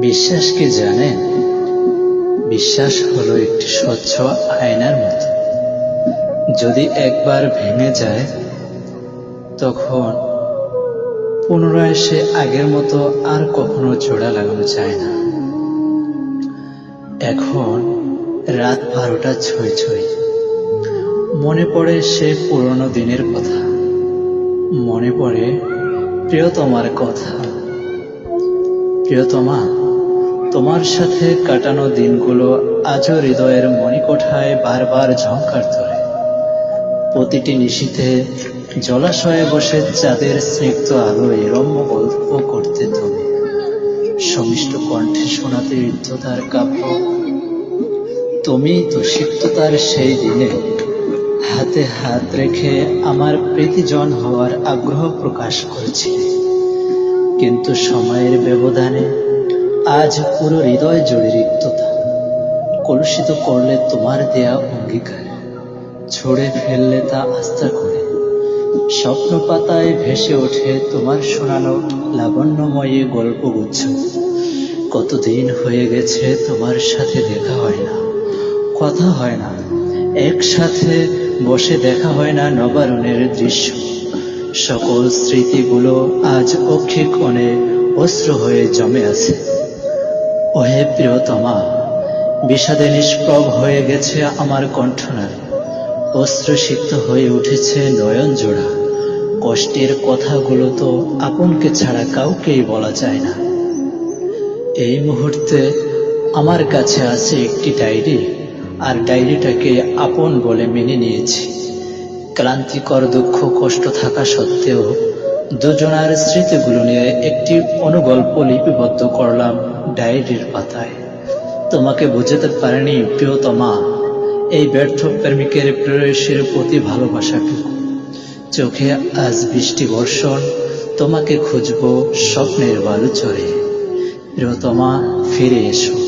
বিশ্বাস কি জানেন, বিশ্বাস হলো একটি স্বচ্ছ আয়নার মতো। যদি একবার ভেঙে যায়, তখন পুনরায় সে আগের মতো আর কখনো জোড়া লাগানো যায় না। এখন রাত বারোটা ছয় ছয়। মনে পড়ে সে পুরনো দিনের কথা। মনে পড়ে প্রিয়তমার কথা। প্রিয়তমা তোমার সাথে কাটানো দিনগুলো আজও হৃদয়ের মণিকোঠায় বারবার ঝঙ্কার ধরে। প্রতিটি নিশীথে জলাশয়ে বসে চাঁদের স্নিগ্ধ আলোয় রম্য গল্প করতে তুমি। সমিষ্ট কণ্ঠে শোনাতে ঋদ্ধতার কাব্য। তুমি তো সিক্ততার সেই দিনে হাতে হাত রেখে আমার প্রীতিজন হওয়ার আগ্রহ প্রকাশ করেছিলে। কিন্তু সময়ের ব্যবধানে আজ পুরো হৃদয় জুড়ে রিক্ততা। কলুষিত করলে তোমার দেয়া অঙ্গীকার। ছড়ে ফেললে তা আস্থা করে। স্বপ্ন পাতায় ভেসে ওঠে তোমার শোনানো লাবণ্যময়ী গল্পগুচ্ছ। কতদিন হয়ে গেছে তোমার সাথে দেখা হয় না, কথা হয় না। একসাথে বসে দেখা হয় না নবারণের দৃশ্য। সকল স্মৃতিগুলো আজ অক্ষে কোণে অস্ত্র হয়ে জমে আছে। ওহে প্রিয়তমা, বিষাদে নিষ্প্রভ হয়ে গেছে আমার কণ্ঠনার অস্ত্রসিক্ত হয়ে উঠেছে নয়ন জোড়া। কষ্টের কথাগুলো তো আপনকে ছাড়া কাউকেই বলা যায় না। এই মুহূর্তে আমার কাছে আছে একটি ডায়েরি, আর ডায়েরিটাকে আপন বলে মেনে নিয়েছি। ক্লান্তিকর দুঃখ কষ্ট থাকা সত্ত্বেও দুজনার স্মৃতিগুলো নিয়ে একটি অনুগল্প লিপিবদ্ধ করলাম ডায়েরির পাতায়। তোমাকে বুঝাতে পারেনি, প্রিয়তমা। এই ব্যর্থ প্রেমিকের প্রেয়সীর প্রতি ভালোবাসাটুকু চোখে আজ বৃষ্টি বর্ষণ, তোমাকে খুঁজবো স্বপ্নের বালুচরে প্রিয়তমা, ফিরে এসো।